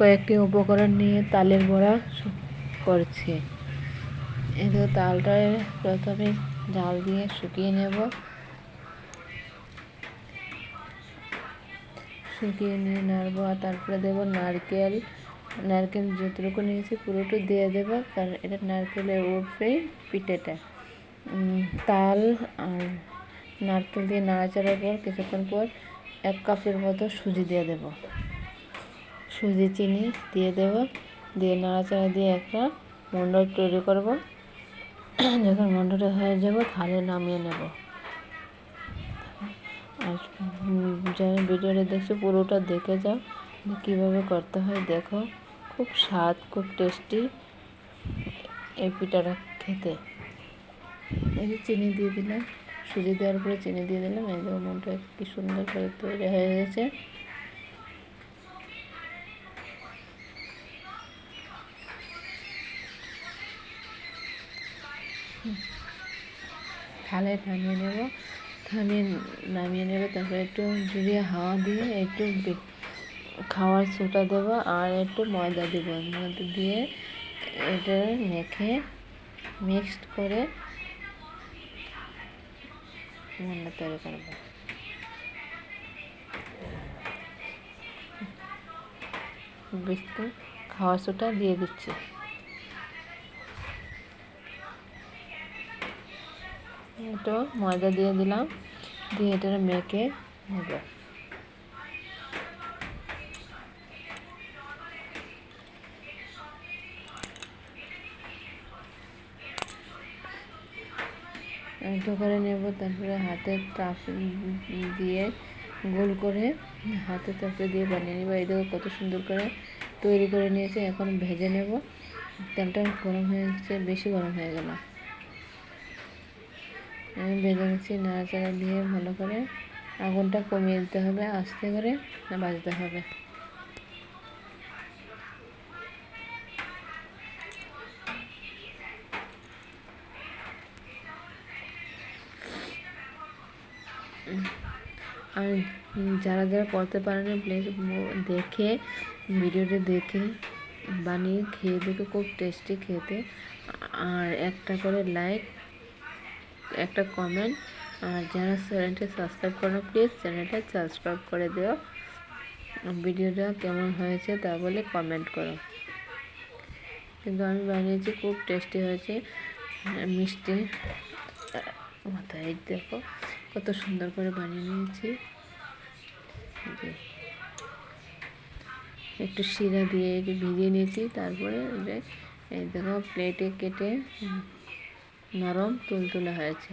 কয়েকটি উপকরণ নিয়ে তালের বড়া করছি। এই তো তালটা প্রথমে জাল দিয়ে শুকিয়ে নেব। শুকিয়ে নিয়ে নাড়বো আর তারপরে দেবো নারকেল। নারকেল যতটুকু নিয়েছি পুরোটা দিয়ে দেবো, কারণ এটা নারকেলের উঠবেই পিঠেটা। তাল আর নারকেল দিয়ে নাড়াচাড়ার পর কিছুক্ষণ পর এক কাপের মতো সুজি দিয়ে দেবো। সুজি, চিনি দিয়ে দেবো। দিয়ে নাড়াচাড়া দিয়ে একটা মন্ডল তৈরি করব। যখন মন্ডলটা হয়ে যাব তাহলে নামিয়ে নেব। আর যারা ভিডিওটা দেখছ, পুরোটা দেখে যাও কীভাবে করতে হয়। দেখো, খুব স্বাদ, খুব টেস্টি এই পিঠাটা খেতে। এই চিনি দিয়ে দিলাম, সুজি দেওয়ার পরে চিনি দিয়ে দিলাম। এই মনটা কি সুন্দর করে তৈরি হয়ে গেছে। থালায় থামিয়ে নেব। থামিয়ে নামিয়ে নেব, তারপরে একটু জুড়িয়ে হাওয়া দিয়ে একটু খাওয়ার সোটা দেবো আর একটু ময়দা দেব। ময়দা দিয়ে এটা মেখে মিক্সড করে মন্ডা তৈরি করব। বিস্কুট, খাওয়ার সোটা দিয়ে দিচ্ছি। একটু ময়দা দিয়ে দিলাম। দিয়ে এটা মেখে নেব। একটু করে নেব, তারপরে হাতে চাপ দিয়ে গোল করে হাতে চাপে দিয়ে বানিয়ে নেব। এই দেখো কত সুন্দর করে তৈরি করে নিয়েছে। এখন ভেজে নেব। তেলটা গরম হয়ে গেছে বেশি গরম হয়ে গেল। আমি ভেজে নিচ্ছি, নাড়াচাড়া দিয়ে ভালো করে আগুনটা কমিয়ে দিতে হবে, আস্তে করে বাজতে হবে। আর যারা যারা করতে পারে না প্লিজ দেখে, ভিডিওটা দেখে বানিয়ে খেয়ে দেখে, খুব টেস্টি খেতে। আর একটা করে লাইক একটা কমেন্ট আর যারা চ্যানেলটা সাবস্ক্রাইব করো প্লিজ চ্যানেলটা সাবস্ক্রাইব করে দিও। ভিডিওটা কেমন হয়েছে তা বলে কমেন্ট করো। কিন্তু আমি বানিয়েছি, খুব টেস্টি হয়েছে মিষ্টি। মাথায় দেখো, কত সুন্দর করে বানিয়ে নিয়েছি। একটু শিরা দিয়ে একটু ভিজিয়ে নিয়েছি, তারপরে এই দেখো প্লেটে কেটে নরম তুলতুলে হয়েছে।